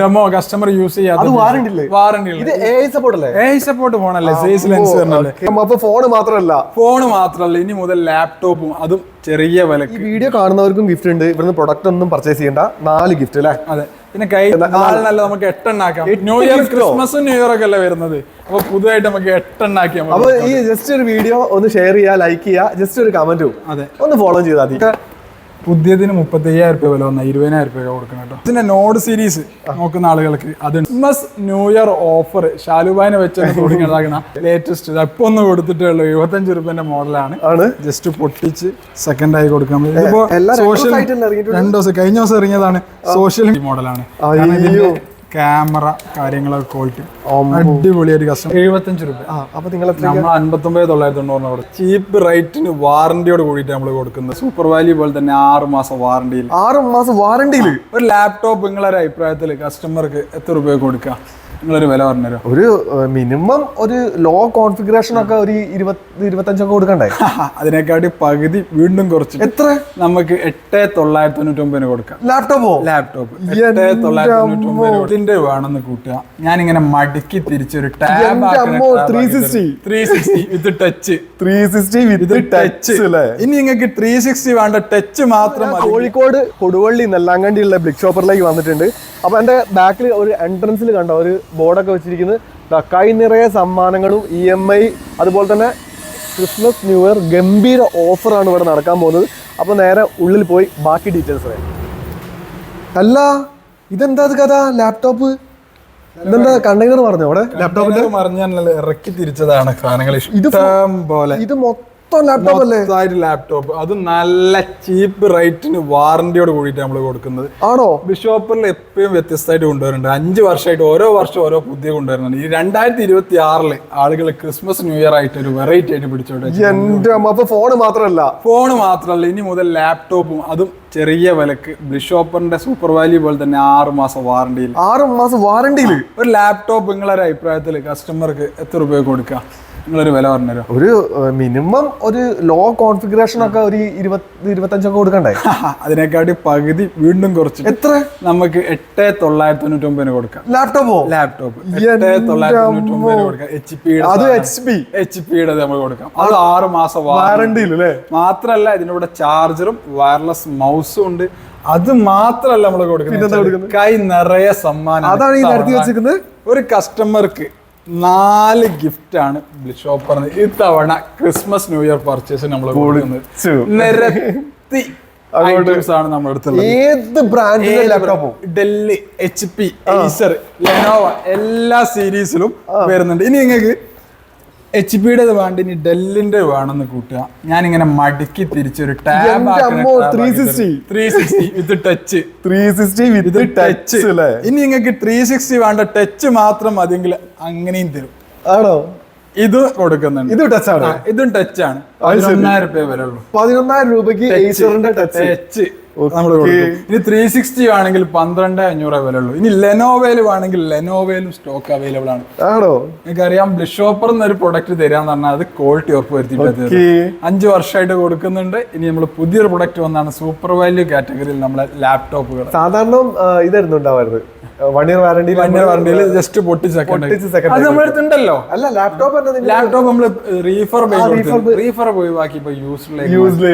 Demo customer use a support ഫോണല്ലേ says lens അപ്പൊ phone മാത്രമല്ല. Phone മാത്രല്ല ഇനി മുതൽ ലാപ്ടോപ്പും അതും ചെറിയ ഈ വീഡിയോ കാണുന്നവർക്കും ഗിഫ്റ്റ് ഉണ്ട്. ഇവിടുന്ന് പ്രൊഡക്റ്റ് ഒന്നും പർച്ചേസ് ചെയ്യണ്ട. നാല് ഗിഫ്റ്റ് അല്ലേ? അതെ. പിന്നെ കൈ നല്ല നമുക്ക് എട്ടെണ്ണാക്കാം. ന്യൂ ഇയർ ക്രിസ്മസും ന്യൂ ഇയർ ഒക്കെ അല്ലേ വരുന്നത്? അപ്പൊ പുതുതായിട്ട് നമുക്ക് എട്ടെണ്ണാക്കിയാൽ അപ്പൊ ഈ ജസ്റ്റ് ഒരു വീഡിയോ ഒന്ന് ഷെയർ ചെയ്യുക ലൈക്ക് ചെയ്യുക ജസ്റ്റ് ഒരു കമന്റും അതെ. ഒന്ന് ഫോളോ ചെയ്താൽ മതി. പുതിയതിന് മുപ്പത്തി അയ്യായിരം രൂപ വില വന്ന. ഇരുപതിനായിരം രൂപ കൊടുക്കണം കേട്ടോ. ഇതിന്റെ നോഡ് സീരീസ് നോക്കുന്ന ആളുകൾക്ക് അത് ക്രിസ്മസ് ന്യൂ ഇയർ ഓഫർ ഷാലുബാനെ വെച്ച് തുടങ്ങിയതാകണ ലേറ്റസ്റ്റ് ഇപ്പൊ ഒന്ന് കൊടുത്തിട്ടേ ഉള്ളൂ. എഴുപത്തഞ്ച് രൂപന്റെ മോഡലാണ് ജസ്റ്റ് പൊട്ടിച്ച് സെക്കൻഡ് ആയി കൊടുക്കാൻ സോഷ്യൽ? രണ്ട് ദിവസം കഴിഞ്ഞ ദിവസം ഇറങ്ങിയതാണ് സോഷ്യൽ മോഡലാണ് ക്യാമറ കാര്യങ്ങളൊക്കെ ക്വാളിറ്റി അടിപൊളി ഒരു കസ്റ്റമർ എഴുപത്തഞ്ച് രൂപ. ആ അപ്പൊ നിങ്ങൾ നമ്മൾ അൻപത്തൊമ്പത് തൊള്ളായിരത്തി തൊണ്ണൂറിന് കൊടുക്കും ചീപ്പ് റേറ്റിന് വാറന്റിയോട് കൂടിയിട്ട് നമ്മൾ കൊടുക്കുന്നത്. സൂപ്പർ വാല്യൂ പോലെ തന്നെ ആറ് മാസം വാറന്റിയിൽ ആറ് മാസം വാറണ്ടിയിൽ ഒരു ലാപ്ടോപ്പ് നിങ്ങളൊരു അഭിപ്രായത്തിൽ കസ്റ്റമർക്ക് എത്ര രൂപ കൊടുക്കുക? നിങ്ങളൊരു വില ഒരു മിനിമം ഒരു ലോ കോൺഫിഗറേഷൻ ഒക്കെ ഒരു ഇരുപത്തി ഇരുപത്തഞ്ചൊക്കെ കൊടുക്കണ്ടേ? അതിനെക്കാട്ടി പകുതി വീണ്ടും കുറച്ച്. എത്ര? നമുക്ക് എട്ട് തൊള്ളായിരത്തി തൊണ്ണൂറ്റി ഒമ്പതിന് കൊടുക്കാം ലാപ്ടോപ്പോ ലാപ്ടോപ്പ് എട്ട് തൊള്ളായിരത്തി ഇതിന്റെ വേണമെന്ന് കൂട്ടുക. ഞാൻ ഇങ്ങനെ മടക്കി തിരിച്ചൊരു ടാബ് എന്റെ അമ്മോ, 360. With touch three sixty with touch ഇനി നിങ്ങൾക്ക് ത്രീ സിക്സ്റ്റി വേണ്ട ടച്ച് മാത്രം മതി. കോഴിക്കോട് കൊടുവള്ളി നെല്ലാങ്കണ്ടിയുള്ള ബ്ലിക് ഷോപ്പറിലേക്ക് വന്നിട്ടുണ്ട്. അപ്പൊ എന്റെ ബാക്കിൽ ഒരു എൻട്രൻസിൽ കണ്ട? ഒരു ബോർഡൊക്കെ വെച്ചിരിക്കുന്നത്. കൈ നിറയെ സമ്മാനങ്ങളും ഇ എം ഐ അതുപോലെ തന്നെ ക്രിസ്മസ് ന്യൂ ഇയർ ഗംഭീര ഓഫറാണ് ഇവിടെ നടക്കാൻ പോകുന്നത്. അപ്പോൾ നേരെ ഉള്ളിൽ പോയി ബാക്കി ഡീറ്റെയിൽസ് പറയാം അല്ല ഇതെന്താ ഇത് കഥ? ലാപ്ടോപ്പ്? ഇതെന്താ കണ്ടെയ്നർ പറഞ്ഞോ അവിടെ? ലാപ്ടോപ്പിന്റെ ഇത് മറിഞ്ഞാൽ ഇറക്കി തിരിച്ചതാണ് സാധനങ്ങൾ ഇഷ്ടം പോലെ. ഇത് മൊത്തം ലാപ്ടോപ്പ് അല്ലേ? മൊത്തമായിട്ട് ലാപ്ടോപ്പ് അത് നല്ല ചീപ്പ് റേറ്റിന് വാറന്റിയോട് കൂടിയിട്ട് നമ്മൾ കൊടുക്കുന്നത്. ആണോ? ബിഷോപ്പറിൽ എപ്പോഴും വ്യത്യസ്തമായിട്ട് കൊണ്ടുവരുന്നുണ്ട്. അഞ്ച് വർഷമായിട്ട് ഓരോ വർഷം ഓരോ പുതിയ കൊണ്ടുവരുന്നുണ്ട്. ഈ രണ്ടായിരത്തി ഇരുപത്തി ആറിൽ ആളുകൾ ക്രിസ്മസ് ന്യൂ ഇയർ ആയിട്ട് ഒരു വെറൈറ്റി ആയിട്ട് പിടിച്ചോട്ടെ എന്റെ അപ്പൊ ഫോണ് മാത്രമല്ല. ഫോണ് മാത്രമല്ല. ഇനി മുതൽ ലാപ്ടോപ്പും അതും ചെറിയ വിലക്ക്. ബിഷോപ്പറിന്റെ സൂപ്പർ വാല്യൂ പോലെ തന്നെ ആറ് മാസം വാറണ്ടിയിൽ ആറ് മാസം വാറണ്ടിയിൽ ഒരു ലാപ്ടോപ്പ് നിങ്ങളൊരു അഭിപ്രായത്തിൽ കസ്റ്റമർക്ക് എത്ര രൂപ കൊടുക്കുക നിങ്ങളൊരു വില പറഞ്ഞുതരോ? ഒരു മിനിമം ഒരു ലോ കോൺഫിഗറേഷൻ ഒക്കെ ഒരു ഇരുപത്തി ഇരുപത്തഞ്ചൊക്കെ കൊടുക്കണ്ടേ അതിനെക്കാട്ടി പകുതി വീണ്ടും കുറച്ച്. എത്ര? നമുക്ക് എട്ട് തൊള്ളായിരത്തി തൊണ്ണൂറ്റി ഒമ്പതിന് കൊടുക്കാം ലാപ്ടോപ്പോ ലാപ്ടോപ്പ് എട്ട് തൊള്ളായിരത്തി തൊണ്ണൂറ്റി ഒമ്പതിന് കൊടുക്കാം. എച്ച് പി അത് എച്ച് പി എച്ച് പിയുടെ നമ്മൾ കൊടുക്കാം. അത് ആറ് മാസം വാറണ്ടി അല്ലേ? മാത്രല്ല ഇതിനൂടെ ചാർജറും വയർലെസ് മൗസും ഉണ്ട്. അത് മാത്രല്ല നമ്മൾ കൊടുക്കുന്നത്. കൈ നിറയെ സമ്മാനം അതാണ് ഈ നടത്തി വെച്ചിരിക്കുന്നത്? ഒരു കസ്റ്റമർക്ക് നാല് ഗിഫ്റ്റ് ആണ് ഷോപ്പറിന് ഇത്തവണ ക്രിസ്മസ് ന്യൂ ഇയർ പർച്ചേസ് നമ്മൾ കൊടുക്കുന്നത്. നിരത്തി ആണ് നമ്മുടെ അടുത്തുള്ളത് ഏത് ബ്രാൻഡിന്റെ ലാപ്ടോപ്പോ ഡെല്ലി എച്ച് പി ലെനോവ എല്ലാ സീരീസിലും വരുന്നുണ്ട്. ഇനി നിങ്ങൾക്ക് എച്ച് പിയുടെ വേണ്ട ഇനി ഡെല്ലിന്റെ വേണമെന്ന് കൂട്ടുക. ഞാൻ ഇങ്ങനെ മടക്കി തിരിച്ചൊരു ടാബ് അമ്മോ, 360. Three sixty with touch three sixty with touch ഇനി നിങ്ങൾക്ക് ത്രീ സിക്സ്റ്റി വേണ്ട ടച്ച് മാത്രം മതിയെങ്കിൽ അങ്ങനെയും തരും. ആണോ? ഇത് കൊടുക്കുന്നുണ്ട്. ഇതും ടച്ചാണ് ഇതും ടച്ച് ആണ്. പതിനൊന്നായിരം രൂപ വരുള്ളൂ പതിനൊന്നായിരം രൂപയ്ക്ക് ഏസറിന്റെ ടച്ച് ടച്ച് നമ്മൾ ഇനി ത്രീ സിക്സ്റ്റി ആണെങ്കിൽ പന്ത്രണ്ട് അഞ്ഞൂറ് വില ഉള്ളൂ ഇനി ലെനോവയിൽ ആണെങ്കിൽ ലെനോവേലും സ്റ്റോക്ക് അവൈലബിൾ ആണ്. ആണോ? എനിക്കറിയാം ബ്ലിഷോപ്പർ എന്നൊരു പ്രൊഡക്റ്റ് തരാന്ന് പറഞ്ഞാൽ അത് ക്വാളിറ്റി ഉറപ്പ് വരുത്തിയിട്ട് അഞ്ചു വർഷമായിട്ട് കൊടുക്കുന്നുണ്ട്. ഇനി നമ്മൾ പുതിയൊരു പ്രൊഡക്റ്റ് വന്നാണ് സൂപ്പർ വാല്യൂ കാറ്റഗറിയിൽ നമ്മളെ ലാപ്ടോപ്പുകൾ സാധാരണ ഇതായിരുന്നു ഉണ്ടാവാറുണ്ട് വൺ ഇയർ വാറണ്ടി വണ്ടിയിൽ ജസ്റ്റ് പൊട്ടി സെക്കൻഡ് പൊട്ടിച്ച് second അത് നമ്മൾ അടുത്തുണ്ടല്ലോ. അല്ല ലാപ്ടോപ്പ് ലാപ്ടോപ്പ് നമ്മൾ റീഫർ റീഫർ ഒഴിവാക്കി ഇപ്പൊ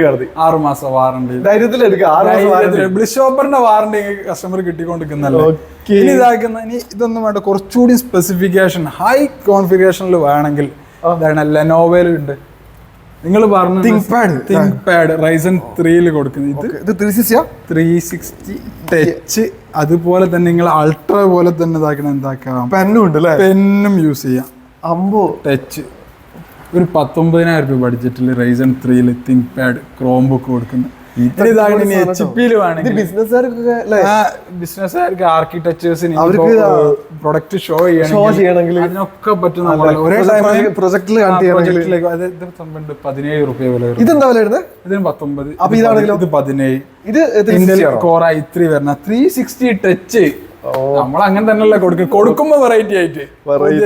കടത്തി. ആറ് മാസം വാറണ്ടി ധൈര്യത്തിൽ വാറണ്ടി ബ്ലിഷോപ്പറിന്റെ വാറണ്ടി കസ്റ്റമർ കിട്ടിക്കൊണ്ടിരിക്കുന്നല്ലോ. ഇനി ഇതാക്കുന്ന ഇനി ഇതൊന്നും വേണ്ട കുറച്ചുകൂടി സ്പെസിഫിക്കേഷൻ ഹൈ കോൺഫിഗറേഷനിൽ വേണമെങ്കിൽ ഇതാണ് ലെനോവയിൽ ഉണ്ട് നിങ്ങൾ പറഞ്ഞു ThinkPad. തിങ്ക് പാഡ് റൈസൺ ത്രീയിൽ കൊടുക്കുന്നത്. ഇത് ഇത് ത്രീ സിക്സ്റ്റിയാ ത്രീ സിക്സ്റ്റി ടച്ച് അതുപോലെ തന്നെ നിങ്ങൾ അൾട്ര പോലെ തന്നെ ഇതാക്കണം എന്താക്കാം? പെന്നും ഉണ്ട് അല്ലേ പെന്നും യൂസ് ചെയ്യാം. അമ്പോ. ടച്ച് ഒരു പത്തൊമ്പതിനായിരം രൂപ ബഡ്ജറ്റിൽ റൈസൺ ത്രീയിൽ തിങ്ക് പാഡ് ക്രോം ബുക്ക് കൊടുക്കുന്നത് ഇതാണ് എച്ച് പിയിൽ വേണമെങ്കിൽ. ബിസിനസ്സുകാർക്ക് ആർക്കിടെക്ചേഴ്സിന് പ്രൊഡക്റ്റ് ഷോ ഷോ ചെയ്യണമെങ്കിൽ അതിനൊക്കെ പറ്റും സംബന്ധം പതിനേഴ് റുപ്യ വില ഇതെന്താ വില ഇതിന് പത്തൊമ്പത്. അപ്പൊ ഇതാണെങ്കിലും? ഇത് പതിനേഴ്. ഇത് കോർ ഐ ത്രീ വരണ ത്രീ സിക്സ്റ്റി ടച്ച് നമ്മൾ അങ്ങനെ തന്നെയല്ലേ കൊടുക്കും കൊടുക്കുമ്പോ വെറൈറ്റി ആയിട്ട്.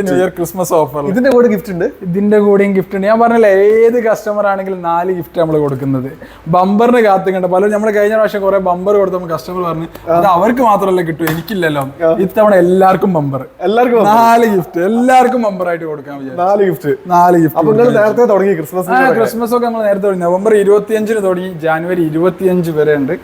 ന്യൂ ഇയർ ക്രിസ്മസ് ഓഫർ ഇതിന്റെ കൂടെ ഗിഫ്റ്റ് ഉണ്ട്? ഇതിന്റെ കൂടെയും ഗിഫ്റ്റ് ഉണ്ട്. ഞാൻ പറഞ്ഞില്ല ഏത് കസ്റ്റമർ ആണെങ്കിലും നാല് ഗിഫ്റ്റ് നമ്മൾ കൊടുക്കുന്നത്. ബമ്പറിന് കാത്തുകണ്ട പലരും നമ്മൾ കഴിഞ്ഞ പ്രാവശ്യം കുറെ ബമ്പർ കൊടുത്തപ്പോൾ കസ്റ്റമർ പറഞ്ഞു അത് അവർക്ക് മാത്രമല്ല കിട്ടും എനിക്കില്ലല്ലോ. ഇത്തവണ എല്ലാവർക്കും ബമ്പർ. എല്ലാവർക്കും നാല് ഗിഫ്റ്റ് എല്ലാവർക്കും ബമ്പർ ആയിട്ട് കൊടുക്കാൻ നാല് ഗിഫ്റ്റ് നാല് ഗിഫ്റ്റ് നേരത്തെ തുടങ്ങി ക്രിസ്മസ് ക്രിസ്മസ് ഒക്കെ നമ്മൾ നേരത്തെ തുടങ്ങി. നവംബർ ഇരുപത്തിയഞ്ചിന് തുടങ്ങി. ജാനുവരി ഇരുപത്തിയഞ്ച് വരെ ഉണ്ട്.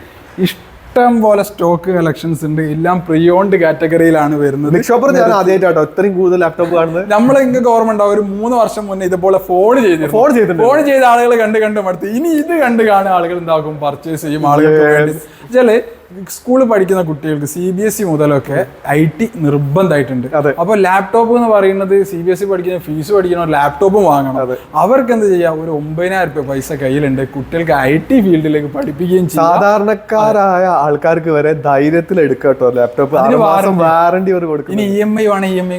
ഇഷ്ടം പോലെ സ്റ്റോക്ക് കളക്ഷൻസ് ഉണ്ട്. എല്ലാം പ്രീ ഓൺഡ് കാറ്റഗറിയിലാണ് വരുന്നത് ഷോപ്പർ ഞാൻ ആദ്യമായിട്ടാട്ടോ ഇത്രയും കൂടുതൽ ലാപ്ടോപ്പ് കാണുന്നത്. നമ്മൾ നിങ്ങൾക്ക് ഓർമ്മ ഉണ്ടാവും ഒരു മൂന്ന് വർഷം മുന്നേ ഇതുപോലെ ഫോൺ ചെയ്ത് ഫോൺ ചെയ്തിട്ടുണ്ട്. ഫോൺ ചെയ്ത ആളുകൾ കണ്ട് കണ്ട് മടുത്ത്. ഇനി ഇത് കണ്ട് കാണുന്ന ആളുകൾ എന്താക്കും പർച്ചേസ് ചെയ്യും ആളുകൾക്ക് വേണ്ടി. വെച്ചാൽ സ്കൂളിൽ പഠിക്കുന്ന കുട്ടികൾക്ക് സി ബി എസ് ഇ മുതലൊക്കെ ഐ ടി നിർബന്ധമായിട്ടുണ്ട്. അപ്പോൾ അപ്പൊ ലാപ്ടോപ്പ് എന്ന് പറയുന്നത് സി ബി എസ് ഇ പഠിക്കുന്ന ഫീസ് പഠിക്കണോ ലാപ്ടോപ്പും വാങ്ങണം. അവർക്ക് എന്ത് ചെയ്യാം? ഒരു ഒമ്പതിനായിരം രൂപ പൈസ കയ്യിലുണ്ട്. കുട്ടികൾക്ക് ഐ ടി ഫീൽഡിലേക്ക് പഠിപ്പിക്കുകയും സാധാരണക്കാരായ ആൾക്കാർക്ക് വരെ ധൈര്യത്തിൽ എടുക്കട്ടോ കേട്ടോ ലാപ്ടോപ്പ് വാറണ്ടി ഒരു കൊടുക്കും ഇനി ഇ എം ഐ വേണം ഇ എം ഐ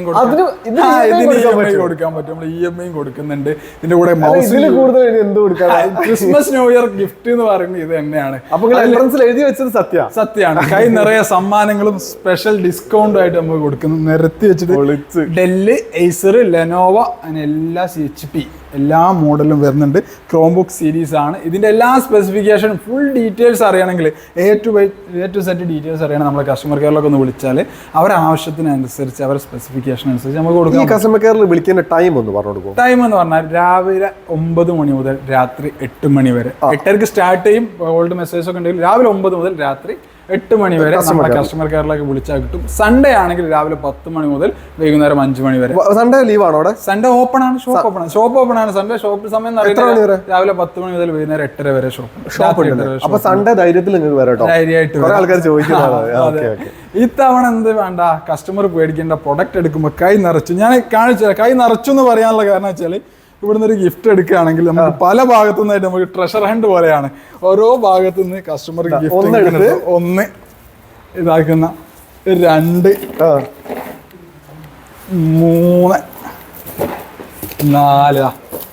കൊടുക്കാൻ പറ്റും. നമ്മൾ ഇ എം ഐ കൊടുക്കുന്നുണ്ട്. ഇതിന്റെ കൂടെ കൂടുതൽ ഇനി എന്ത് കൊടുക്കാം ക്രിസ്മസ് ന്യൂ ഇയർ ഗിഫ്റ്റ് എന്ന് പറയുന്നത് ഇത് തന്നെയാണ്. അപ്പൊ എൻട്രൻസിൽ എഴുതി വെച്ചത് സത്യ. സത്യമാണ്. കൈ നിറയെ സമ്മാനങ്ങളും സ്പെഷ്യൽ ഡിസ്കൗണ്ടും ആയിട്ട് നമ്മൾ കൊടുക്കുന്നു. നിരത്തി വെച്ചിട്ട് ഡെല്ല് എയ്സർ ലെനോവ അങ്ങനെ എല്ലാ സി എച്ച് പി എല്ലാ മോഡലും വരുന്നുണ്ട്. ക്രോം ബുക്ക് സീരീസ് ആണ്. ഇതിന്റെ എല്ലാ സ്പെസിഫിക്കേഷൻ ഫുൾ ഡീറ്റെയിൽസ് അറിയണമെങ്കിൽ A to Y A to set details അറിയണം നമ്മളെ കസ്റ്റമർ കെയറിലൊക്കെ ഒന്ന് വിളിച്ചാൽ അവരുടെ ആവശ്യത്തിനനുസരിച്ച് അവരുടെ സ്പെസിഫിക്കേഷൻ അനുസരിച്ച് നമുക്ക് കൊടുക്കാം. കസ്റ്റമർ കെയറിൽ വിളിക്കുന്ന ടൈം ഒന്ന് പറഞ്ഞു കൊടുക്കും ടൈം എന്ന് പറഞ്ഞാൽ രാവിലെ ഒമ്പത് മണി മുതൽ രാത്രി എട്ട് മണി വരെ. എട്ടരക്ക് സ്റ്റാർട്ട് ചെയ്യും. ഓൾഡ് മെസ്സേജ് ഒക്കെ ഉണ്ടെങ്കിൽ രാവിലെ ഒമ്പത് മുതൽ രാത്രി എട്ട് മണി വരെ നമ്മുടെ കസ്റ്റമർ കെയറിലേക്ക് വിളിച്ചാൽ കിട്ടും. സൺഡേ ആണെങ്കിൽ രാവിലെ പത്ത് മണി മുതൽ വൈകുന്നേരം അഞ്ച് മണി വരെ. സൺഡേ ലീവ് ആണോ അവിടെ? സൺഡേ ഓപ്പൺ ആണ് ഷോപ്പ് ഓപ്പൺ ആണ്. ഷോപ്പ് ഓപ്പൺ ആണ്. സൺഡേ ഷോപ്പ് സമയം? രാവിലെ പത്ത് മണി മുതൽ വൈകുന്നേരം എട്ടര വരെ ഷോപ്പ് ഷോപ്പ് അപ്പൊ സൺഡേ ധൈര്യത്തിൽ നിങ്ങൾക്ക് വരാം കേട്ടോ. ധൈര്യമായിട്ട് ആൾക്കാർ ചോദിക്കുന്നത്. ഇത്തവണ എന്ത് വേണ്ട? കസ്റ്റമർ പേടിക്കേണ്ട പ്രൊഡക്റ്റ് എടുക്കുമ്പോൾ കൈ നിറച്ചു. ഞാൻ കാണിച്ചു കൈ നിറച്ചു എന്ന് പറയാനുള്ള കാരണം വെച്ചാൽ ഇവിടുന്ന് ഒരു ഗിഫ്റ്റ് എടുക്കുകയാണെങ്കിൽ നമുക്ക് പല ഭാഗത്തു നിന്നായിട്ട് നമുക്ക് ട്രഷർ ഹണ്ട് പോലെയാണ്. ഓരോ ഭാഗത്തു നിന്ന് കസ്റ്റമർ ഗിഫ്റ്റ് ഒന്ന് ഇതാക്കുന്ന രണ്ട് മൂന്ന് നാല്.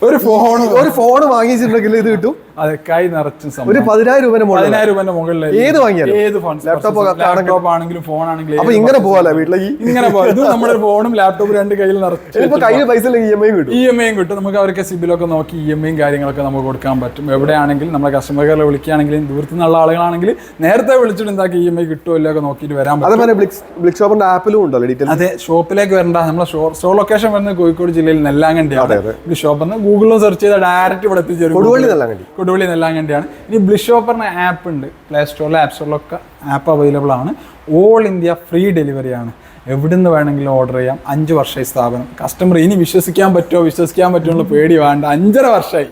ഒരു ഫോൺ ഒരു ഫോൺ വാങ്ങിച്ചിട്ടുണ്ടെങ്കിൽ ഇത് കിട്ടും. അതെ കൈ നിറച്ചും ഒരു പതിനായിരം രൂപ പതിനായിരം രൂപ മുകളിൽ ഏത് വാങ്ങിയാലും? ഏത് ഫോൺ ലാപ്ടോപ്പ് ലാപ്ടോപ്പ് ആണെങ്കിലും ഫോൺ ആണെങ്കിലും അപ്പൊ ഇങ്ങനെ പോവാല്ലേ വീട്ടിലേക്ക്? ഇങ്ങനെ പോകാം ഇത് നമ്മുടെ ഫോണും ലാപ്ടോപ്പും രണ്ട് കയ്യിൽ നിറച്ച് ഇപ്പൊ കയ്യിൽ പൈസ ഇ എം ഐ കിട്ടും. ഇ എം ഐയും കിട്ടും. നമുക്ക് അവർക്ക് സിബിലൊക്കെ നോക്കി ഇ എം ഐയും കാര്യങ്ങളൊക്കെ നമുക്ക് കൊടുക്കാൻ പറ്റും. എവിടെയാണെങ്കിലും നമ്മുടെ കസ്റ്റമർ കെയറിൽ വിളിക്കുകയാണെങ്കിലും ദൂരത്തു നിന്നുള്ള ആളുകളാണെങ്കിൽ നേരത്തെ വിളിച്ചിട്ട് എന്താക്കി ഇ എം ഐ കിട്ടുമോ ഇല്ല ഒക്കെ നോക്കിയിട്ട് വരാൻ പറ്റും. ബ്ലിക് ഷോപ്പിന്റെ ആപ്പിലും ഉണ്ടല്ലോ ഡീറ്റെയിൽ അതെ ഷോപ്പിലേക്ക് വരണ്ട. നമ്മുടെ സ്റ്റോർ ലൊക്കേഷൻ വരുന്നത് കോഴിക്കോട് ജില്ലയിൽ നെല്ലാങ്കണ്ടിയാണ്. അതെ. ഈ ഷോപ്പ് എന്ന് ഗൂഗിളിൽ സെർച്ച് ചെയ്താൽ ഡയറക്റ്റ് ഇവിടെ എത്തിച്ചേരും കൊടുവള്ളി നെല്ലാങ്കണ്ടി. കണ്ടി കൊടുവള്ളി നെല്ലാങ്കണ്ടിയാണ്. ഇനി ബ്ലിഷ് ഷോപ്പറിന് ആപ്പ് ഉണ്ട് പ്ലേ സ്റ്റോറിലെ ആപ്പ് സ്റ്റോറിലൊക്കെ ആപ്പ് അവൈലബിൾ ആണ്. ഓൾ ഇന്ത്യ ഫ്രീ ഡെലിവറി ആണ്. എവിടുന്ന് വേണമെങ്കിലും ഓർഡർ ചെയ്യാം. അഞ്ച് വർഷമായി സ്ഥാപനം. കസ്റ്റമർ ഇനി വിശ്വസിക്കാൻ പറ്റുമോ? വിശ്വസിക്കാൻ പറ്റുമോ എന്നുള്ള പേടി വേണ്ട. അഞ്ചര വർഷമായി.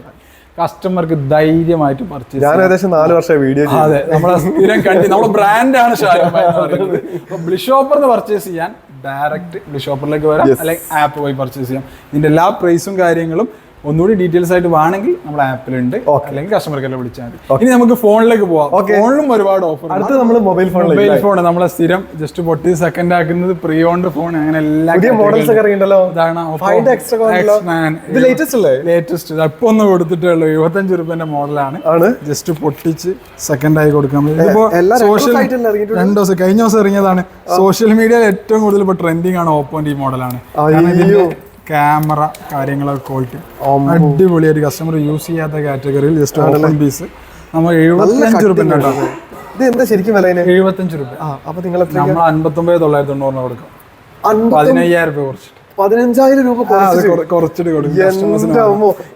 കസ്റ്റമർക്ക് ധൈര്യമായിട്ട് പർച്ചേസ് ഞാൻ ഏകദേശം നാല് വർഷം വീഡിയോ അതെ നമ്മളെ സ്ഥിരം കണ്ടി നമ്മുടെ ബ്രാൻഡാണ് ബ്ലിഷോപ്പറിന് പർച്ചേസ് ചെയ്യാൻ ഡയറക്റ്റ് ബ്ലിഷോപ്പറിലേക്ക് വരാം. അല്ലെങ്കിൽ ആപ്പ് വഴി പർച്ചേസ് ചെയ്യാം. ഇതിന്റെ എല്ലാ പ്രൈസും കാര്യങ്ങളും ഒന്നുകൂടി ഡീറ്റെയിൽസ് ആയിട്ട് വേണമെങ്കിൽ നമ്മുടെ ആപ്പിലുണ്ട് അല്ലെങ്കിൽ കസ്റ്റമർ കെയർ വിളിച്ചാൽ മതി. ഇനി നമുക്ക് ഫോണിലേക്ക് പോവാം. ഫോണിലും ഒരുപാട് ഓഫർ അടുത്ത് നമ്മൾ മൊബൈൽ ഫോൺ മൊബൈൽ ഫോൺ നമ്മളെ സ്ഥിരം ജസ്റ്റ് പൊട്ടി സെക്കൻഡ് ആക്കുന്നത് പ്രീ ഓൺഡ് ഫോൺ അങ്ങനെ എല്ലാ മോഡൽസ് ഒക്കെ ഇറങ്ങിണ്ടല്ലോ ഇത് ലേറ്റസ്റ്റ് അല്ലേ? ലേറ്റസ്റ്റ് ഇപ്പൊ ഒന്ന് കൊടുത്തിട്ടേ ഉള്ളൂ. എഴുപത്തഞ്ച് രൂപന്റെ മോഡലാണ് ജസ്റ്റ് പൊട്ടിച്ച് സെക്കൻഡ് ആയി കൊടുക്കാൻ ഇതിപ്പോ സോഷ്യൽ രണ്ടു ദിവസം കഴിഞ്ഞ ദിവസം ഇറങ്ങിയതാണ്. സോഷ്യൽ മീഡിയയിൽ ഏറ്റവും കൂടുതൽ ഇപ്പൊ ട്രെൻഡിങ് ആണ് ഓപ്പോന്റെ ഈ മോഡലാണ് ക്യാമറ കാര്യങ്ങളൊക്കെ ക്വാളിറ്റി ഒരു കസ്റ്റമർ യൂസ് ചെയ്യാത്ത കാറ്റഗറിയിൽ ജസ്റ്റ് ഓപ്പൺ പീസ് നമ്മൾ എഴുപത്തഞ്ച് റുപ്യ ഇത് എന്താ ശരിക്കും വില? എഴുപത്തഞ്ച് ആ അപ്പൊ നിങ്ങൾ നമ്മൾ അൻപത്തൊമ്പത് തൊള്ളായിരത്തി തൊണ്ണൂറിന് കൊടുക്കും പതിനയ്യായിരം രൂപ കുറച്ചിട്ട്. പതിനഞ്ചായിരം രൂപ കുറച്ചിട്ട്. കൊടുക്കും.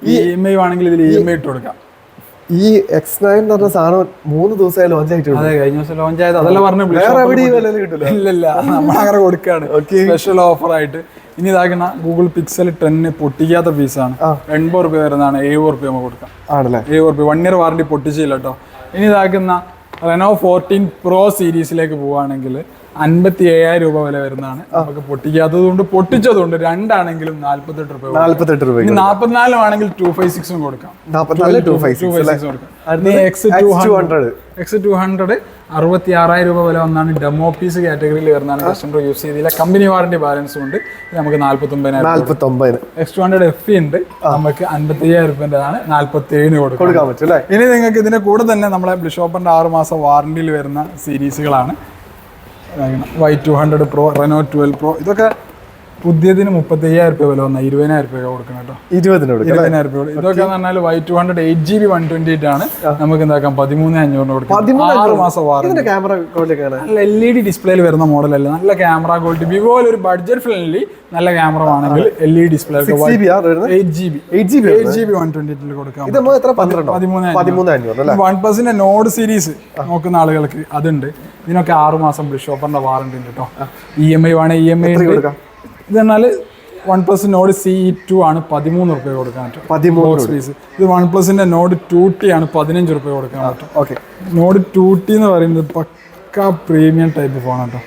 ഈ. ഇ എം ഐ ആണെങ്കിൽ ഇതിൽ ഇ എം ഐ ഇട്ട് കൊടുക്കാം. ഈ എക്സ് നയൻ എന്ന് പറഞ്ഞ സാധനം മൂന്ന് ദിവസമായി ലോഞ്ച് ആയിട്ടുണ്ട് അതെ കഴിഞ്ഞ ദിവസം ലോഞ്ച് ആയത്. അതല്ല പറഞ്ഞു വേറെ എവിടെയും ഇല്ലല്ല നമ്മൾ അങ്ങനെ കൊടുക്കാണ് സ്പെഷ്യൽ ഓഫർ ആയിട്ട്. ഇനി ഇതാക്കുന്ന ഗൂഗിൾ പിക്സൽ ടെന്നിന് പൊട്ടിക്കാത്ത പീസാണ് എൺപത് റുപ്യ വരുന്നതാണ്. എഴുപത് റുപ്യ നമുക്ക് കൊടുക്കാം. ആണല്ലേ? എഴുപത് റുപ്യ വൺ ഇയർ വാറണ്ടി പൊട്ടിച്ചില്ല കേട്ടോ ഇനി ഇതാക്കുന്ന റെനോ ഫോർട്ടീൻ പ്രോ സീരീസിലേക്ക് പോവുകയാണെങ്കിൽ അൻപത്തി ഏഴായിരം രൂപ വില വരുന്നതാണ്. നമുക്ക് പൊട്ടിക്കാത്തതുകൊണ്ട് പൊട്ടിച്ചതുകൊണ്ട് രണ്ടാണെങ്കിലും നാല്പത്തെട്ട് രൂപ. നാല്പത്തെട്ട് രൂപ നാല്പത്തിനാലും ആണെങ്കിൽ ടു ഫൈവ് സിക്സും കൊടുക്കാം. എക്സ് ടു ഹൺഡ്രഡ് അറുപത്തി ആറായിരം രൂപ വില വന്നാണ് ഡെമോ പീസ് കാറ്റഗറിയിൽ വരുന്നതാണ് കസ്റ്റമർ യൂസ് ചെയ്തില്ല കമ്പനി വാറണ്ടി ബാലൻസും ഉണ്ട്. നമുക്ക് നാല്പത്തി ഒമ്പതിനായിരം എക്സ് ടു ഹൺഡ്രഡ് എഫ് ഉണ്ട്. നമുക്ക് അൻപത്തി അയ്യായിരം റുപ്യന്റെതാണ് നാല്പത്തി ഏഴിന് കൊടുക്കും. കൊടുക്കാൻ പറ്റും ഇനി നിങ്ങൾക്ക് ഇതിന്റെ കൂടെ തന്നെ നമ്മളെ ബ്ലിഷോപ്പറിന്റെ ആറ് മാസം വാറണ്ടിയിൽ വരുന്ന സീരീസുകളാണ് Y two hundred pro Reno twelve pro ഇതൊക്കെ പുതിയതിന് മുപ്പത്തി അയ്യായിരം രൂപ വില വന്ന. ഇരുപതിനായിരം രൂപ കൊടുക്കണം കേട്ടോ. ഇരുപതിനായിരം രൂപ ഇതൊക്കെ എന്ന് പറഞ്ഞാൽ Y two hundred eight G B one twenty eight ആണ്. നമുക്ക് എന്താക്കാം? പതിമൂന്ന് അഞ്ഞൂറിന് കൊടുക്കാം. ആറ് മാസം വാറണ്ടി ക്യാമറ നല്ല എൽ ഇ ഡി ഡിസ്പ്ലേയിൽ വരുന്ന മോഡലല്ല നല്ല ക്യാമറ ക്വാളിറ്റി വിവോയിൽ ഒരു ബഡ്ജറ്റ് ഫ്രണ്ട്ലി നല്ല ക്യാമറ ആണെങ്കിൽ എൽ ഇ ഡിസ്പ്ലേ ആർ വരുന്നത്? Eight G B eight G B eight G B one twenty എയ്റ്റിൽ കൊടുക്കാം. വൺ പ്ലസിന്റെ നോഡ് സീരീസ് നോക്കുന്ന ആളുകൾക്ക് അതുണ്ട്. ഇതിനൊക്കെ ആറ് മാസം ഷോപ്പറിന്റെ വാറണ്ടി ഉണ്ട് കേട്ടോ. ഇ എം ഐ വേണേ ഇ എം ഐ കൊടുക്കാം? ഇത് പറഞ്ഞാൽ one plus Nord C two ആണ് പതിമൂന്ന് റുപ്യ കൊടുക്കാൻ പറ്റും. പതിമൂന്ന് റുപ്പീസ് പീസ് ഇത് വൺ പ്ലസിന്റെ നോഡ് ടു ടി ആണ് പതിനഞ്ച് റുപ്യ കൊടുക്കാൻ പറ്റും. ഓക്കെ നോഡ് ടു ടി എന്ന് പറയുന്നത് പക്ക പ്രീമിയം ടൈപ്പ് ഫോൺ കേട്ടോ.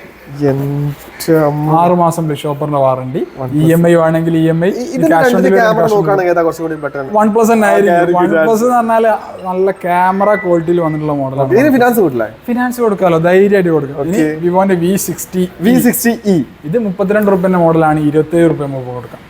ആറ് മാസം വാറണ്ടി. ഇ എം ഐ വേണമെങ്കിൽ E M I. OnePlus തന്നെ ആയിരിക്കും. വൺ പ്ലസ് എന്ന് പറഞ്ഞാൽ നല്ല ക്യാമറ ക്വാളിറ്റിയിൽ വന്നിട്ടുള്ള മോഡലാണ് ഫിനാൻസ് ഫിനാൻസ് കൊടുക്കാമല്ലോ ധൈര്യമായിട്ട് കൊടുക്കാം. വിവോന്റെ V sixty V sixty E ഇത് മുപ്പത്തിരണ്ട് റുപ്യന്റെ മോഡലാണ് ഇരുപത്തി ഏഴ് റുപ്യ നമുക്ക് കൊടുക്കാം.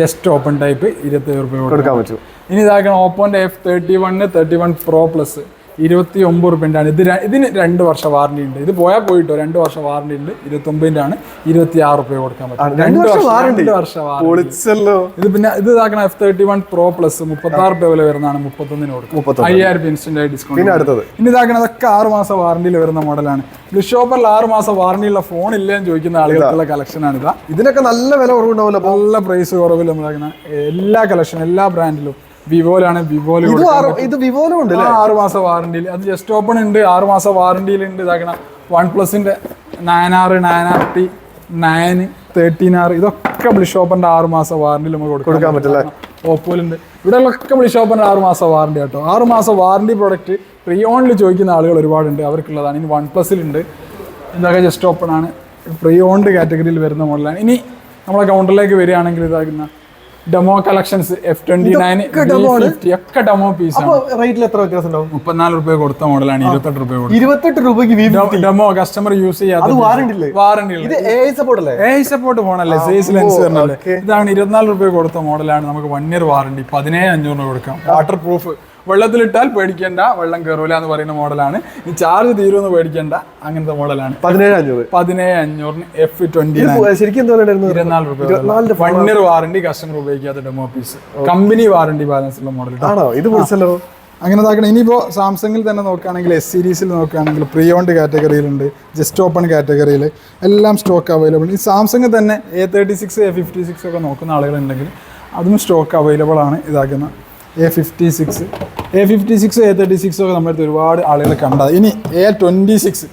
ജസ്റ്റ് ഓപ്പൺ ടൈപ്പ് ഇരുപത്തി ഏഴ് റുപ്യ കൊടുക്കാൻ പറ്റും. ഇനി ഇതാക്കണം ഓപ്പോന്റെ F thirty one thirty one pro plus ഇരുപത്തി ഒമ്പത് റുപ്യന്റെ ആണ് ഇത് ഇതിന് രണ്ട് വർഷം വാറണ്ടി ഉണ്ട്. ഇത് പോയാൽ പോയിട്ടോ രണ്ട് വർഷം വാറണ്ടി ഉണ്ട്. ഇരുപത്തി ഒമ്പതിന്റെ ആണ് ഇരുപത്തി ആറ് റുപ്യ കൊടുക്കാൻ പറ്റും. രണ്ട് വർഷം? രണ്ട് വർഷം വാറണ്ടി പൊളിച്ചല്ലോ. ഇത് പിന്നെ ഇത് ഇതാക്കണം F thirty one pro plus മുപ്പത്തി ആറ് റുപ്യ വില വരുന്നതാണ് മുപ്പത്തൊന്നിന് കൊടുക്കും. അയ്യായിരം രൂപ ഇൻസ്റ്റന്റ് ആയി ഡിസ്കൗണ്ട് പിന്നെ അടുത്തത്. ഇനി ഇതാക്കണം അതൊക്കെ ആറ് മാസം വാറണ്ടിയിൽ വരുന്ന മോഡലാണ് ബ്ലിഷോപ്പറിൽ ആറ് മാസം വാറണ്ടിയുള്ള ഫോൺ ഇല്ലെന്ന് ചോദിക്കുന്ന ആളുകൾക്കുള്ള കളക്ഷനാണ് ഇതാ. ഇതിനൊക്കെ നല്ല വില കുറവുണ്ടാവില്ല നല്ല പ്രൈസ് കുറവിൽ നമ്മൾ എല്ലാ കളക്ഷൻ എല്ലാ ബ്രാൻഡിലും വിവോയിലാണ് വിവോല ഇത് ആറ് വിവോനും ഉണ്ട് ആറ് മാസം വാറണ്ടിയിൽ അത് ജസ്റ്റ് ഓപ്പൺ ഉണ്ട്. ആറ് മാസം വാറണ്ടിയിൽ ഉണ്ട്. ഇതാക്കണം വൺ പ്ലസിന്റെ നയൻ ആറ് nine R T nine thirteen R ഇതൊക്കെ ബ്ലിഷോപ്പറിന്റെ ആറ് മാസം വാറണ്ടിയിൽ നമുക്ക് കൊടുക്കാൻ പറ്റില്ല? ഓപ്പോലുണ്ട് ഇവിടെ ഒക്കെ ബ്ലിഷോപ്പറിന്റെ ആറ് മാസം വാറണ്ടി കേട്ടോ ആറ് മാസം വാറണ്ടി പ്രൊഡക്റ്റ് പ്രീ ഓണിൽ ചോദിക്കുന്ന ആളുകൾ ഒരുപാടുണ്ട്. അവർക്കുള്ളതാണ്. ഇനി വൺ പ്ലസിലുണ്ട് ഇതൊക്കെ ജസ്റ്റ് ഓപ്പൺ ആണ്. പ്രീ ഓൺഡ് കാറ്റഗറിയിൽ വരുന്ന മോഡലാണ് ഇനി നമ്മളെ കൗണ്ടറിലേക്ക് വരികയാണെങ്കിൽ ഇതാക്കുന്ന demo collections F twenty nine ഒക്കെ ഡെമോ പീസ് റേറ്റിൽ എത്ര വ്യത്യാസം ഉണ്ടാവും? മുപ്പത്തിനാല് രൂപ കൊടുത്ത മോഡലാണ് ഇരുപത്തെട്ട് രൂപ ഇരുപത്തെട്ട് രൂപയ്ക്ക് ഡെമോ കസ്റ്റമർ യൂസ് ചെയ്യാത്ത വാറണ്ടി ഇല്ലേ? വാറണ്ടി ഇത് എ ഐ സപ്പോർട്ട് അല്ലേ? ഏ സപ്പോർട്ട് ഫോണല്ലേ സേസ് ലെൻസ് ഇതാണ് ഇരുപത്തിനാല് രൂപ കൊടുത്ത മോഡലാണ് നമുക്ക് വൺ ഇയർ വാറണ്ടി പതിനേഴ് രൂപ കൊടുക്കാം. വാട്ടർ പ്രൂഫ് വെള്ളത്തിലിട്ടാൽ പേടിക്കേണ്ട വെള്ളം കയറൂല എന്ന് പറയുന്ന മോഡലാണ്. ഈ ചാർജ് തീരുമെന്ന് പേടിക്കേണ്ട അങ്ങനത്തെ മോഡലാണ്. പതിനേഴ് അഞ്ഞൂറ്. പതിനേഴ് അഞ്ഞൂറിന് എഫ് ട്വന്റി ശരിക്കും ഇരുപത്തിനാല് വൺ ഇയർ വാറണ്ടി കസ്റ്റമർ ഉപയോഗിക്കാത്ത demo piece company warranty balance ഉള്ള മോഡൽ ആണോ? ഇത് അങ്ങനെ നോക്കണം ഇനിയിപ്പോൾ സാംസങ്ങിൽ തന്നെ നോക്കുകയാണെങ്കിൽ എസ് സീരീസിൽ നോക്കുകയാണെങ്കിൽ പ്രീ ഓൺഡ് കാറ്റഗറിയിലുണ്ട് ജസ്റ്റ് ഓപ്പൺ കാറ്റഗറിയിൽ എല്ലാം സ്റ്റോക്ക് അവൈലബിൾ ഈ സാംസങ് തന്നെ A thirty six A fifty six ഒക്കെ നോക്കുന്ന ആളുകളുണ്ടെങ്കിൽ അതും സ്റ്റോക്ക് അവൈലബിൾ ആണ് ഇതാക്കുന്ന A fifty six A fifty six A thirty six ഒക്കെ നമ്മുടെ അടുത്ത് ഒരുപാട് ആളുകൾ കണ്ടത്. ഇനി എ ട്വന്റി സിക്സ്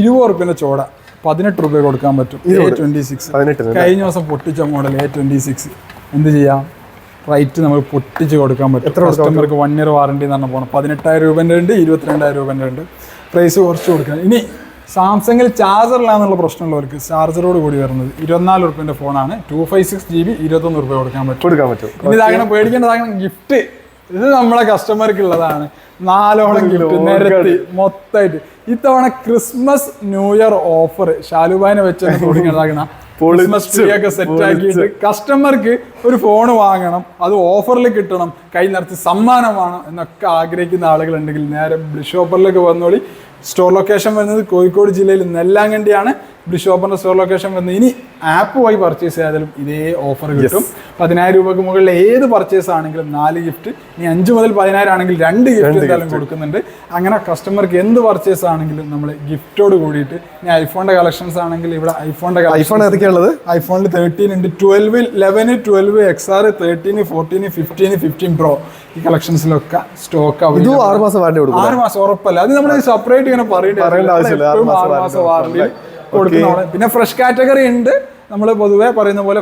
ഇരുപത് റുപ്യന്റെ ചോട പതിനെട്ട് റുപ്യ കൊടുക്കാൻ പറ്റും. എ ട്വന്റി സിക്സ് കഴിഞ്ഞ ദിവസം പൊട്ടിച്ച മോഡൽ എ ട്വന്റി സിക്സ് എന്ത് ചെയ്യാം? റൈറ്റ് നമുക്ക് പൊട്ടിച്ച് കൊടുക്കാൻ പറ്റും. കസ്റ്റമർക്ക് വൺ ഇയർ വാറണ്ടി എന്ന് പറഞ്ഞാൽ പോകണം പതിനെട്ടായിരം രൂപേന്റെ ഉണ്ട് ഇരുപത്തിരണ്ടായിരം രൂപേന്റെ ഉണ്ട് പ്രൈസ് കുറച്ച് കൊടുക്കണം. ഇനി സാംസങ്ങിൽ ചാർജറിലാന്നുള്ള പ്രശ്നമുള്ളവർക്ക് ചാർജറോട് കൂടി വരുന്നത് ഇരുപത്തിനാല് റുപ്യന്റെ ഫോണാണ് two five six G B ഇരുപത്തൊന്ന് റുപ്യ കൊടുക്കാൻ പറ്റും. കൊടുക്കാൻ പറ്റും. ഇനി ഇതാകണം പേടിക്കേണ്ടതാകണം ഗിഫ്റ്റ് ഇത് നമ്മളെ കസ്റ്റമർക്ക് ഉള്ളതാണ് നാലോളം ഗിഫ്റ്റ് നിരത്തി മൊത്തമായിട്ട്. ഇത്തവണ ക്രിസ്മസ് ന്യൂ ഇയർ ഓഫർ ഷാലുബാനെ വെച്ച് തുടങ്ങിയതാകണ ക്രിസ്മസ് ട്രീ ഒക്കെ സെറ്റ് ആക്കിയിട്ട് കസ്റ്റമർക്ക് ഒരു ഫോൺ വാങ്ങണം. അത് ഓഫറിൽ കിട്ടണം. കൈ നിറച്ച് സമ്മാനമാണ് എന്നൊക്കെ ആഗ്രഹിക്കുന്ന ആളുകളുണ്ടെങ്കിൽ നേരെ ബ്ലിഷോപ്പറിലേക്ക് വന്നോളി. സ്റ്റോർ ലൊക്കേഷൻ വരുന്നത് കോഴിക്കോട് ജില്ലയിൽ നെല്ലാങ്കണ്ടിയാണ്. ബ്ലിഷോപ്പറിന്റെ സ്റ്റോർ ലൊക്കേഷൻ വരുന്നത്. ഇനി ആപ്പ് വഴി പർച്ചേസ് ചെയ്താലും ഇതേ ഓഫർ കിട്ടും. പതിനായിരം രൂപക്ക് മുകളിൽ ഏത് പർച്ചേസ് ആണെങ്കിലും നാല് ഗിഫ്റ്റ് ഇനി അഞ്ച് മുതൽ പതിനായിരം ആണെങ്കിൽ രണ്ട് ഗിഫ്റ്റ് എന്തായാലും കൊടുക്കുന്നുണ്ട്. അങ്ങനെ കസ്റ്റമർക്ക് എന്ത് പർച്ചേസ് ആണെങ്കിലും നമ്മൾ ഗിഫ്റ്റോട് കൂടിയിട്ട് ഇനി ഐഫോണിന്റെ കളക്ഷൻസ് ആണെങ്കിൽ ഇവിടെ ഐഫോണിന്റെ ഐഫോൺ ഏതൊക്കെയുള്ളത് ഐഫോണിൽ തേർട്ടീൻ ഉണ്ട്. Twelve eleven twelve X R thirteen fourteen fifteen fifteen pro ഈ കളക്ഷൻസിലൊക്കെ സ്റ്റോക്ക് ഇതും ആറ് മാസം വാറണ്ടി കൊടുക്കും ആറ് മാസം ഉറപ്പല്ല. അത് നമ്മൾ സെപ്പറേറ്റ് ഇങ്ങനെ പറയേണ്ട ആവശ്യമില്ല. ആറ് മാസം വാറണ്ടി പിന്നെ ഫ്രഷ് കാറ്റഗറി ഉണ്ട്. നമ്മൾ പൊതുവെ പറയുന്ന പോലെ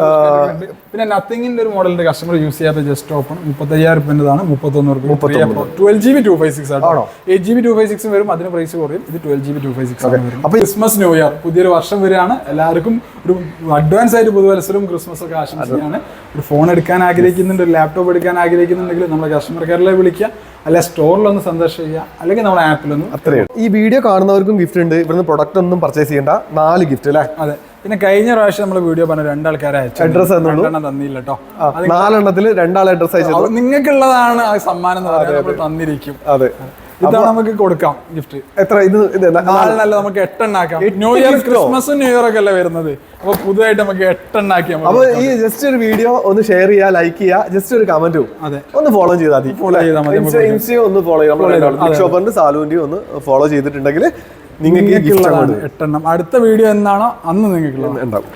പിന്നെ നത്തിങ്ങിന്റെ ഒരു മോഡലിന്റെ കസ്റ്റമർ യൂസ് ചെയ്യാത്ത ജസ്റ്റ് ഓപ്പൺ മുപ്പത്തയ്യായിരം റുപ്യന്റെതാണ് മുപ്പത്തൊന്ന് റുപ്യ twelve G B two five six ആണോ. Eight G B two five six വരും. അതിന് പ്രൈസ് കുറയും. ഇത് twelve G B two five six ആണ് വരും അപ്പൊ ക്രിസ്മസ് ന്യൂ ഇയർ പുതിയൊരു വർഷം വരികയാണ്. എല്ലാവർക്കും ഒരു അഡ്വാൻസ് ആയിട്ട് പുതുവത്സരവും ക്രിസ്മസ് ഒക്കെ ആശംസിക്കുകയാണ്. ഒരു ഫോൺ എടുക്കാൻ ആഗ്രഹിക്കുന്നുണ്ട് ഒരു ലാപ്ടോപ്പ് എടുക്കാൻ ആഗ്രഹിക്കുന്നുണ്ടെങ്കിൽ നമ്മുടെ കസ്റ്റമർ കെയറിലെ വിളിക്കുക. അല്ലെ സ്റ്റോറിലൊന്ന് സന്ദർശിക്കുക. അല്ലെങ്കിൽ നമ്മുടെ ആപ്പിലൊന്നും അത്രയും ഈ വീഡിയോ കാണുന്നവർക്കും ഗിഫ്റ്റ് ഉണ്ട്. ഇവിടുന്ന് പ്രൊഡക്റ്റ് ഒന്നും പർച്ചേസ് ചെയ്യേണ്ട. നാല് ഗിഫ്റ്റ് അല്ലേ അതെ. പിന്നെ കഴിഞ്ഞ പ്രാവശ്യം നമ്മൾ വീഡിയോ പറഞ്ഞ രണ്ടാൾക്കാരെ അയച്ചു. അഡ്രസ്. രണ്ടെണ്ണം തന്നില്ല കേട്ടോ നാലെണ്ണത്തിൽ രണ്ടാൾ അഡ്രസ് അയച്ചത് നിങ്ങൾക്കുള്ളതാണ് ആ സമ്മാനം എന്ന് പറയുന്നത് തന്നിരിക്കും. അതെ. ഇതാണ് നമുക്ക് കൊടുക്കാം ഗിഫ്റ്റ് എത്ര? ഇത് നല്ല നമുക്ക് എട്ടെണ്ണാക്കാം. എട്ട് ന്യൂ ഇയർ ക്രിസ്മസും ന്യൂ ഇയർ ഒക്കെ അല്ലേ വരുന്നത്? അപ്പൊ പുതുതായിട്ട് നമുക്ക് എട്ടെണ്ണാക്കി അപ്പൊ ഈ ജസ്റ്റ് ഒരു വീഡിയോ ഒന്ന് ഷെയർ ചെയ്യാ ലൈക്ക് ചെയ്യാ ജസ്റ്റ് ഒരു കമന്റും അതെ. ഒന്ന് ഫോളോ ചെയ്താൽ മതി. ഫോളോ ചെയ്താൽ മതി ഇൻസ്റ്റ- ഇൻസ്റ്റയും ഒന്ന് ഫോളോ ചെയ്യാം ഷോപ്പറിന്റെ ഒന്ന് ഫോളോ ചെയ്തിട്ടുണ്ടെങ്കിൽ നിങ്ങൾക്ക് എട്ടെണ്ണം. അടുത്ത വീഡിയോ എന്താണോ അന്ന് നിങ്ങൾക്കുള്ളത് ഉണ്ടാവും.